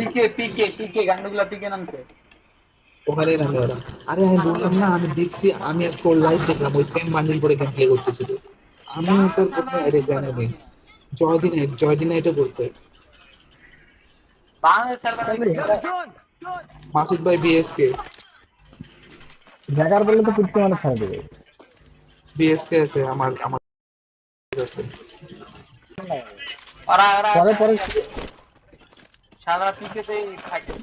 পিকে পিকে পিকে গান্ডুগুলা পিকে নামছে। ওখানেই নামে ওরা। আরে আমি বললাম না আমি দেখছি আমি আজকে লাইভ দেখলাম ওই সেম বান্ডিল করে গেম প্লে করতেছিল। আমি তোর কোথায় আরে জানি নেই জয়দিন জয়দিন এটা সার্ভারে মাসুদ ভাই বিএসকে জায়গার বললে তো পুটকে মানে ছাড়া দেবে বিএসকে আছে আমার আমার আছে ওরা ওরা পরে পরে সাদা পিকেতেই থাকে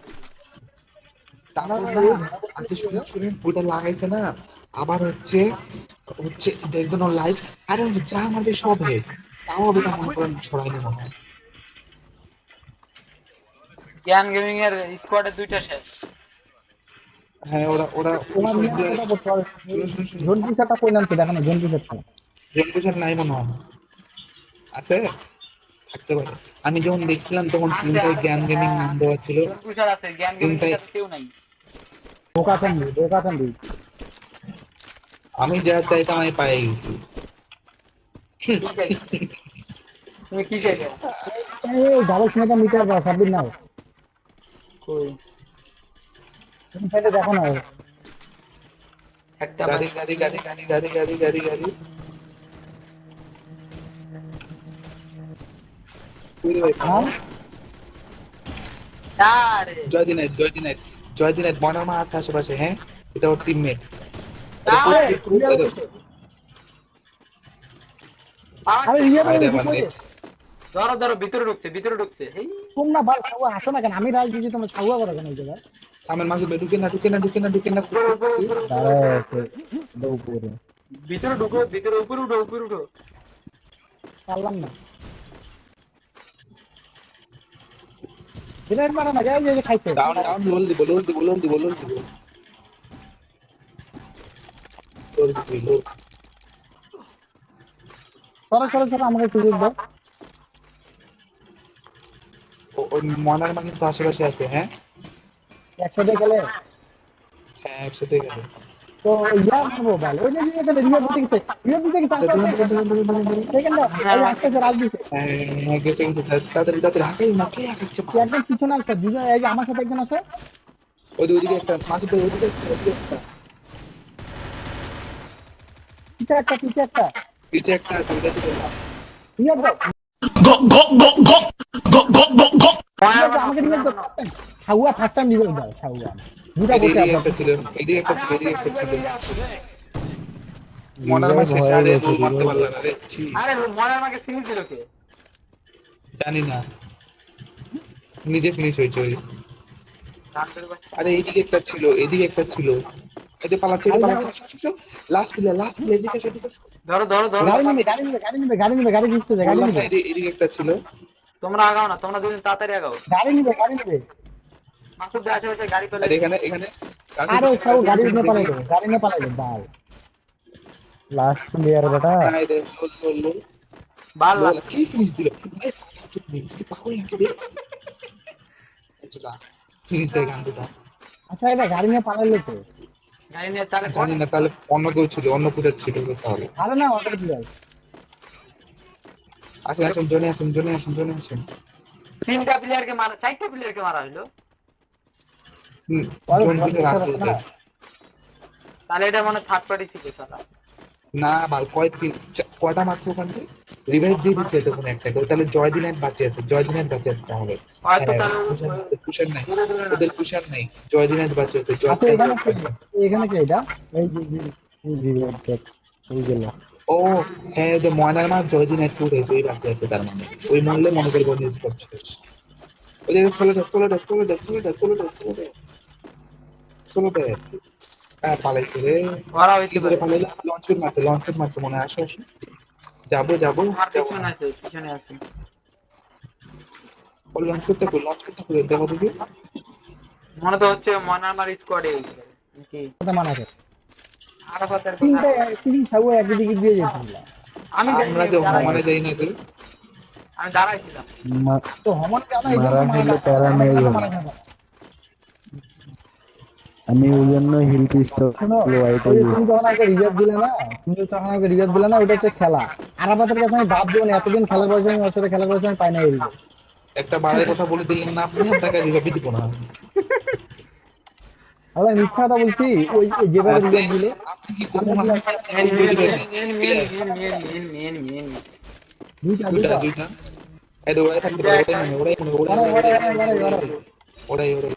তারা না আচ্ছা শুনুন শুনুন ওটা লাগাইছে না আবার হচ্ছে হচ্ছে দেখবেন ওর লাইভ আরে যা মারবে সব হেড তাও হবে তা মনে করেন ছড়াইনি মনে জ্ঞান গেমিং এর স্কোয়াডে দুইটা শেষ। হ্যাঁ ওরা ওরা পিসাটা কই নামছে নাই মনে হয়। আছে? থাকতে পারে। আমি যখন দেখছিলাম তখন তিনটায় জ্ঞান গেমিং নাম দেওয়া ছিল। পুষার আছে জ্ঞান গেমিং এর কেউ নাই। ঢোকা চান্দি ঢোকা চান্দি আমি যা চাইতাম আমি পাই গেছি। তুমি কি চাইছো? এই ডাবল স্নেকা মিটার বা সাবমিট নাও। কই? তুমি চাইলে দেখো না। একটা গাড়ি গাড়ি গাড়ি গাড়ি গাড়ি গাড়ি গাড়ি গাড়ি। জয়দিনাথ মনার মা আছে আশেপাশে হ্যাঁ? এটা ওর টিমমেট মানে কইলে? ধরো ধরো ভিতরে ঢুকছে ভিতরে ঢুকছে। এই তোমরা ভাই ছাউয়া আসো না কেন? আমি রাজ দিয়েছি তোমরা ছাউয়া করো কেন জায়গায়? আমার মাঝে ঢুকে না ঢুকে না ঢুকে না ঢুকে না ভিতরে ঢুকো ভিতরে উপরে উঠো উপরে উঠো। পারলাম না। দিনের মারা না যাই যে খাইছে। ডাউন ডাউন লোল দিব লোল দিব লোল দিব লোল দিব লোল দিবি সরো সরো সরো আমাকে সুযোগ দাও। ওই মনার মা কিন্তু আশেপাশে আছে হ্যাঁ? একসাথে গেলে? হ্যাঁ একসাথে গেছে তো ইয়া মারবো বল ওই যে রিয়া রিয়া দিতে গেছে রিয়া দিতে গেছে। না এই দিতে হ্যাঁ, হ্যাঁ, গেছে, হাঁকাই না, কে হাঁকাচ্ছে? সে একদম পিছনে আছে দুজন এই আমার সাথে একজন আছে ওই ওইদিকে একটা, ভাই, ওইদিকে একটা। পিছে একটা পিছে একটা পিছে একটা আছে, ওইটা দিকে না। রিয়া দাও রিয়া দাও, আমাকে রিয়া দাও ফার্স্ট টাইম রিয়া দাও বসে এদিকে একটা ছিল, এদিকে একটা ছিল, এদিকে একটা ছিল। মনার মা শেষে, আরে, মারতে পারলাম না রে, আরে আমাকে চিনি দিল কে? জানি না। নিজে ফিনিশ হয়েছে ওই। আরে এইদিকে একটা ছিল এদিকে একটা ছিল। এদিকে পালাচ্ছে লাস্ট প্লেয়ার লাস্ট প্লেয়ার এদিকে আসো, ধরো ধরো ধরো। গাড়ি নিবে গাড়ি নিবে গাড়ি নিবে গাড়ি নিবে গাড়ি দিচ্ছে গাড়ি নিবে। এদিকে- এদিকে একটা ছিল। তোমরা আগাও না তোমরা দুজন তাড়াতাড়ি আগাও। গাড়ি নিবে গাড়ি নিবে। আর এখানে এখানে। আরে সব গাড়ি নিয়ে পালাই দেবে গাড়ি নিয়ে পালাই দেবে বাল লাস্ট প্লেয়ার বেটা এই দেখ, লোল, লোল, লোল। ভালো লোল, লাগে কি ফিনিশ দিল? ভাই, চুপ নেই, কি পাগল নাকি রে? দা, ফিনিশ দেয় গান দুটা। আচ্ছা এটা গাড়ি নিয়ে পালাইলে তো? গাড়ি নিয়ে তাহলে জানি না তাহলে অন্য কেউ ছিল অন্য পুজোর ছিল তাহলে? আরে না প্লেয়ার আসেন আসেন জনে আসেন জনে আসেন জনে আসেন। তিনটা প্লেয়ারকে মারা চারটা প্লেয়ারকে মারা হলো তাহলে এটা মনে থার্ড পার্টি ছিল না কয়টা মারছে রিভাইভ দিয়ে দিচ্ছে তো কোনো একটা তাহলে জয় দিলেন বাঁচে আছে জয় দিলেন বাঁচে আছে তাহলে হ্যাঁ, নাই ওদের নাই জয় দিলেন বাঁচে আছে। এখানে কি এটা? এই যে ও হ্যাঁ ওদের ময়নার মা জয় দিলেন টু ওই বাঁচে আছে তার মানে। ওই মূল্যে মনে করে বন্ধ ইউজ করছে ওদের ষোলোটা ষোলোটা ষোলোটা ষোলোটা শুরুতে হ্যাঁ পালাইছে রে। ওরা ওইদিকে ধরে পালাইলা লঞ্চ পেড মনে আসো আসো। যাব যাব আমি দাঁড়াইছিলাম আমি ওই জন্য হিল পিস্তল তুমি তখন রিজার্ভ দিলে না তুমি তখন রিজার্ভ দিলে না ওটা হচ্ছে খেলা। আর আমাদের আমি না এতদিন আমি ওর সাথে আমি পাই না একটা বারের কথা বলে দিলেন না আপনি রিজার্ভ দিব না। আরে মিথ্যা কথা বলছি ওই যেভাবে রিজার্ভ দিলে ওরাই ওরাই ওরাই। ওরাই ওরাই।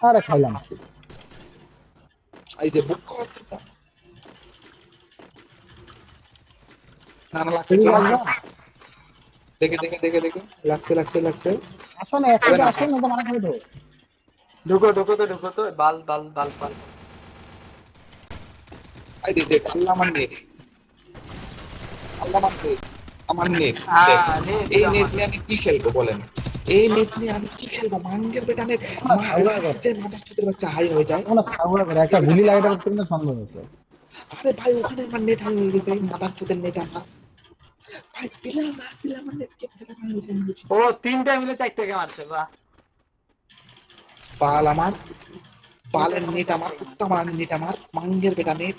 আরে খাইলাম। এই যে বুক না না লাগছে তুমি চলো। লাগবা? দেখে দেখে দেখে দেখে। লাগছে লাগছে লাগছে। আসো না একসাথে আসো না তো মারা খাবে তো। ঢুকো ঢুকো তো ঢুকো তো। বাল বাল বাল বাল। আই দে দেখ আল্লাহ আমার নেট আল্লাহ আমার নেট আমার নেট হ্যাঁ, এই। নেট নিয়ে আমি কি খেলব বলেন? এই নেট নিয়ে আমি কি খেলব? মাঙ্গের বেটা নেট বাচ্চা হাই হয়ে যায়। কোনো খাব করে একটা গুলি লাগাতে পারছি সন্দেহ হচ্ছে আরে ভাই ওখানে আমার নেট হাই হয়ে গেছে মাদার চোদের নেট আমার ভাই পিলার না দিলে আমার কে ফেলে হাই হয়ে যায় ও তিনটা মিলে চার থেকে মারছে বাহ। পাল আমার পালের নেট আমার কুত্তা আমার নেট আমার মাঙ্গের বেটা নেট।